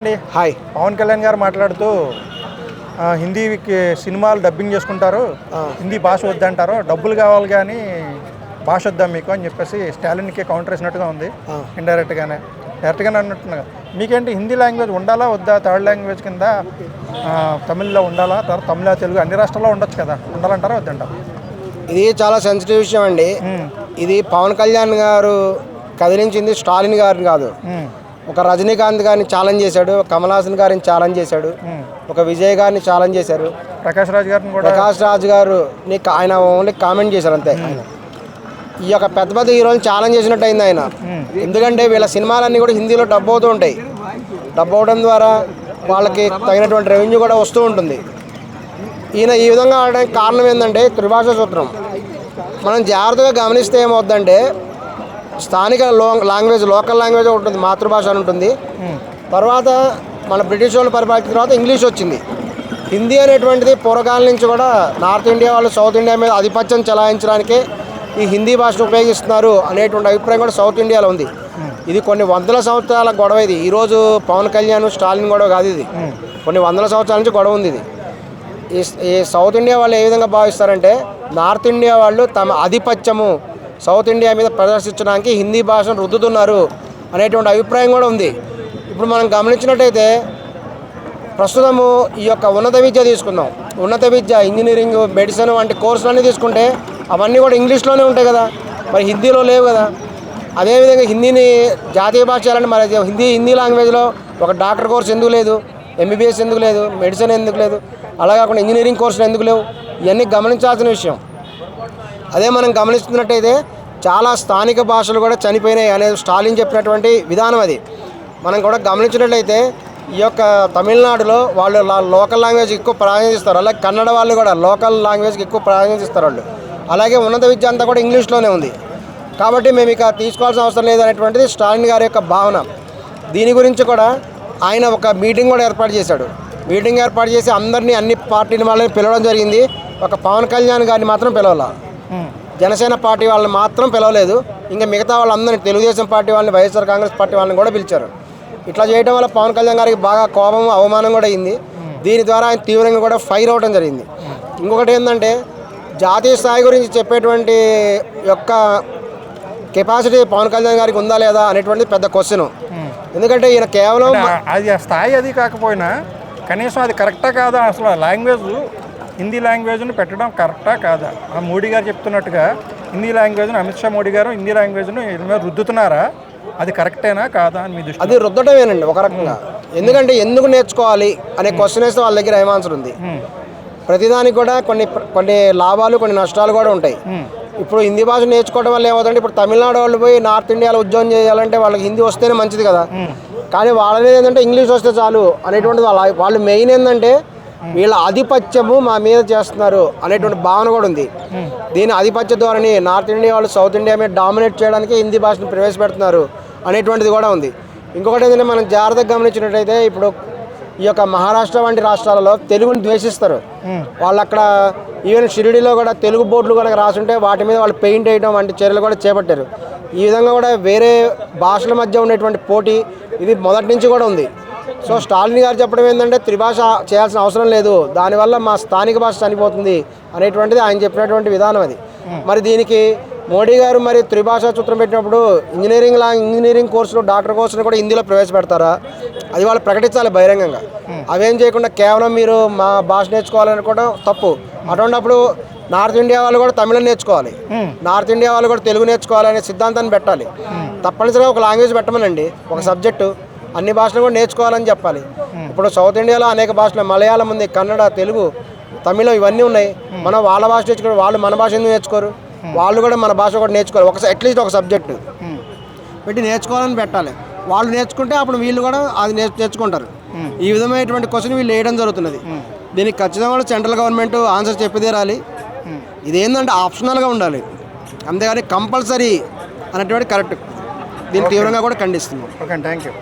అండి. హాయ్ పవన్ కళ్యాణ్ గారు మాట్లాడుతూ ఆ, హిందీకి సినిమాలు డబ్బింగ్ చేసుకుంటారు హిందీ భాష వద్దంటారు డబ్బులు కావాలి కానీ భాష వద్దా మీకు అని చెప్పేసి స్టాలిన్కి కౌంటర్ వేసినట్టుగా ఉంది ఇండైరెక్ట్గానే డైరెక్ట్గానే అన్నట్టుగా మీకేంటి హిందీ లాంగ్వేజ్ ఉండాలా వద్దా థర్డ్ లాంగ్వేజ్ కింద తమిళ్ళో ఉండాలా తర్వాత తమిళ తెలుగు అన్ని రాష్ట్రాల్లో ఉండొచ్చు కదా ఉండాలంటారా వద్దంటారా? ఇది చాలా సెన్సిటివ్ విషయం అండి. ఇది పవన్ కళ్యాణ్ గారు కదిలించింది స్టాలిన్ గారిని కాదు. ఒక రజనీకాంత్ గారిని ఛాలెంజ్ చేశాడు కమల్ హాసన్ గారిని ఛాలెంజ్ చేశాడు ఉమ్. ఒక విజయ్ గారిని ఛాలెంజ్ చేశారు. ప్రకాష్ రాజ్ గారిని కూడా ప్రకాష్ రాజ్ గారు నీకు ఆయన ఓన్లీ కామెంట్ చేశారు అంతే. ఆయన ఈ యొక్క పెద్ద పెద్ద హీరోని ఛాలెంజ్ చేసినట్టు అయింది ఆయన. ఎందుకంటే వీళ్ళ సినిమాలన్నీ కూడా హిందీలో డబ్ అవుతూ ఉంటాయి. డబ్ అవడం ద్వారా వాళ్ళకి తగినటువంటి రెవెన్యూ కూడా వస్తూ ఉంటుంది. ఈయన ఈ విధంగా ఆడడానికి కారణం ఏంటంటే త్రిభాష సూత్రం. మనం జాగ్రత్తగా గమనిస్తే ఏమవుద్దంటే స్థానిక లో లాంగ్వేజ్ లోకల్ లాంగ్వేజ్ ఉంటుంది మాతృభాష అని ఉంటుంది. తర్వాత మన బ్రిటిష్ వాళ్ళు పరిపాలించిన తర్వాత ఇంగ్లీష్ వచ్చింది. హిందీ అనేటువంటిది పూర్వకాలం నుంచి కూడా నార్త్ ఇండియా వాళ్ళు సౌత్ ఇండియా మీద ఆధిపత్యం చెలాయించడానికే ఈ హిందీ భాషను ఉపయోగిస్తున్నారు అనేటువంటి అభిప్రాయం కూడా సౌత్ ఇండియాలో ఉంది. ఇది కొన్ని వందల సంవత్సరాల గొడవ ఇది. ఈరోజు పవన్ కళ్యాణ్ స్టాలిన్ గొడవ కాదు ఇది. కొన్ని వందల సంవత్సరాల నుంచి గొడవ ఉంది ఇది. ఈ సౌత్ ఇండియా వాళ్ళు ఏ విధంగా భావిస్తారంటే నార్త్ ఇండియా వాళ్ళు తమ ఆధిపత్యము సౌత్ ఇండియా మీద ప్రదర్శించడానికి హిందీ భాషను రుద్దుతున్నారు అనేటువంటి అభిప్రాయం కూడా ఉంది. ఇప్పుడు మనం గమనించినట్టయితే ప్రస్తుతము ఈ యొక్క ఉన్నత విద్య తీసుకుందాం. ఉన్నత విద్య ఇంజనీరింగ్ మెడిసిన్ వంటి కోర్సులన్నీ తీసుకుంటే అవన్నీ కూడా ఇంగ్లీష్లోనే ఉంటాయి కదా. మరి హిందీలో లేవు కదా. అదేవిధంగా హిందీని జాతీయ భాష చేయాలంటే మరి హిందీ హిందీ లాంగ్వేజ్లో ఒక డాక్టర్ కోర్స్ ఎందుకు లేదు? ఎంబీబీఎస్ ఎందుకు లేదు? మెడిసిన్ ఎందుకు లేదు? అలా కాకుండా ఇంజనీరింగ్ కోర్సులు ఎందుకు లేవు? ఇవన్నీ గమనించాల్సిన విషయం. అదే మనం గమనిస్తున్నట్టయితే చాలా స్థానిక భాషలు కూడా చనిపోయినాయి అనేది స్టాలిన్ చెప్పినటువంటి విధానం అది. మనం కూడా గమనించినట్లయితే ఈ యొక్క తమిళనాడులో వాళ్ళు లోకల్ లాంగ్వేజ్ ఎక్కువ ప్రాధాన్యత ఇస్తారు. అలాగే కన్నడ వాళ్ళు కూడా లోకల్ లాంగ్వేజ్కి ఎక్కువ ప్రాధాన్యత ఇస్తారు వాళ్ళు. అలాగే ఉన్నత విద్య అంతా కూడా ఇంగ్లీష్లోనే ఉంది. కాబట్టి మేము ఇక తీసుకోవాల్సిన అవసరం లేదనేటువంటిది స్టాలిన్ గారి యొక్క భావన. దీని గురించి కూడా ఆయన ఒక మీటింగ్ కూడా ఏర్పాటు చేశాడు. మీటింగ్ ఏర్పాటు చేసి అందరినీ అన్ని పార్టీల వాళ్ళని పిలవడం జరిగింది. ఒక పవన్ కళ్యాణ్ గారిని మాత్రం పిలవాల. జనసేన పార్టీ వాళ్ళని మాత్రం పిలవలేదు. ఇంకా మిగతా వాళ్ళందరినీ తెలుగుదేశం పార్టీ వాళ్ళని వైఎస్ఆర్ కాంగ్రెస్ పార్టీ వాళ్ళని కూడా పిలిచారు. ఇట్లా చేయడం వల్ల పవన్ కళ్యాణ్ గారికి బాగా కోపం అవమానం కూడా అయింది. దీని ద్వారా ఆయన తీవ్రంగా కూడా ఫైర్ అవ్వడం జరిగింది. ఇంకొకటి ఏంటంటే జాతీయ స్థాయి గురించి చెప్పేటువంటి యొక్క కెపాసిటీ పవన్ కళ్యాణ్ గారికి ఉందా లేదా అనేటువంటిది పెద్ద క్వశ్చన్. ఎందుకంటే ఈయన కేవలం అది స్థాయి అది కాకపోయినా కనీసం అది కరెక్టా కాదా అసలు లాంగ్వేజ్ హిందీ లాంగ్వేజ్ని పెట్టడం కరెక్టా కాదా? ఆ మోడీ గారు చెప్తున్నట్టుగా హిందీ లాంగ్వేజ్ని అమిత్ షా మోడీ గారు హిందీ లాంగ్వేజ్ను రుద్దుతున్నారా? అది కరెక్టేనా కాదా అని మీ దృష్టి అది రుద్దటమేనండి ఒక రకంగా. ఎందుకంటే ఎందుకు నేర్చుకోవాలి అనే క్వశ్చన్ వేస్తే వాళ్ళ దగ్గర ఏం ఆన్సర్ ఉంది? ప్రతిదానికి కూడా కొన్ని కొన్ని లాభాలు కొన్ని నష్టాలు కూడా ఉంటాయి. ఇప్పుడు హిందీ భాష నేర్చుకోవడం వల్ల ఏమవుతుందంటే ఇప్పుడు తమిళనాడు వాళ్ళు పోయి నార్త్ ఇండియాలో ఉద్యోగం చేయాలంటే వాళ్ళకి హిందీ వస్తేనే మంచిది కదా. కానీ వాళ్ళ మీద ఏంటంటే ఇంగ్లీష్ వస్తే చాలు అనేటువంటిది వాళ్ళ వాళ్ళు మెయిన్ ఏంటంటే వీళ్ళ ఆధిపత్యము మా మీద చేస్తున్నారు అనేటువంటి భావన కూడా ఉంది. దీని ఆధిపత్య ధోరణి నార్త్ ఇండియా వాళ్ళు సౌత్ ఇండియా మీద డామినేట్ చేయడానికి హిందీ భాషను ప్రవేశపెడుతున్నారు అనేటువంటిది కూడా ఉంది. ఇంకొకటి ఏంటంటే మనం జాగ్రత్తగా గమనించినట్టయితే ఇప్పుడు ఈ యొక్క మహారాష్ట్ర వంటి రాష్ట్రాలలో తెలుగుని ద్వేషిస్తారు. వాళ్ళు అక్కడ ఈవెన్ షిరిడిలో కూడా తెలుగు బోర్డులు కూడా రాసుంటే వాటి మీద వాళ్ళు పెయింట్ వేయడం వంటి చర్యలు కూడా చేపట్టారు. ఈ విధంగా కూడా వేరే భాషల మధ్య ఉండేటువంటి పోటీ ఇది మొదటి నుంచి కూడా ఉంది. సో స్టాలిన్ గారు చెప్పడం ఏంటంటే త్రిభాష చేయాల్సిన అవసరం లేదు. దానివల్ల మా స్థానిక భాష చనిపోతుంది అనేటువంటిది ఆయన చెప్పినటువంటి విధానం అది. మరి దీనికి మోడీ గారు మరి త్రిభాష సూత్రం పెట్టినప్పుడు ఇంజనీరింగ్ లా ఇంజనీరింగ్ కోర్సులు డాక్టర్ కోర్సులు కూడా హిందీలో ప్రవేశపెడతారా? అది వాళ్ళు ప్రకటించాలి బహిరంగంగా. అవేం చేయకుండా కేవలం మీరు మా భాష నేర్చుకోవాలనుకోవడం తప్పు. అటువంటిప్పుడు నార్త్ ఇండియా వాళ్ళు కూడా తమిళం నేర్చుకోవాలి. నార్త్ ఇండియా వాళ్ళు కూడా తెలుగు నేర్చుకోవాలనే సిద్ధాంతాన్ని పెట్టాలి. తప్పనిసరిగా ఒక లాంగ్వేజ్ పెట్టమనండి. ఒక సబ్జెక్టు. అన్ని భాషలు కూడా నేర్చుకోవాలని చెప్పాలి. ఇప్పుడు సౌత్ ఇండియాలో అనేక భాషలు మలయాళం ఉంది కన్నడ తెలుగు తమిళం ఇవన్నీ ఉన్నాయి. మనం వాళ్ళ భాష నేర్చుకోరు వాళ్ళు మన భాష ఎందుకు నేర్చుకోరు? వాళ్ళు కూడా మన భాష కూడా నేర్చుకోవాలి ఒక అట్లీస్ట్ ఒక సబ్జెక్టు పెట్టి నేర్చుకోవాలని పెట్టాలి. వాళ్ళు నేర్చుకుంటే అప్పుడు వీళ్ళు కూడా అది నేర్చు నేర్చుకుంటారు. ఈ విధమైనటువంటి క్వశ్చన్ వీళ్ళు వేయడం జరుగుతున్నది. దీనికి ఖచ్చితంగా కూడా సెంట్రల్ గవర్నమెంట్ ఆన్సర్ చెప్పి తీరాలి ఇదేంటంటే ఆప్షనల్గా ఉండాలి. అంతేగాని కంపల్సరీ అనేటువంటి కరెక్ట్ దీన్ని తీవ్రంగా కూడా ఖండిస్తున్నాం. Okay thank you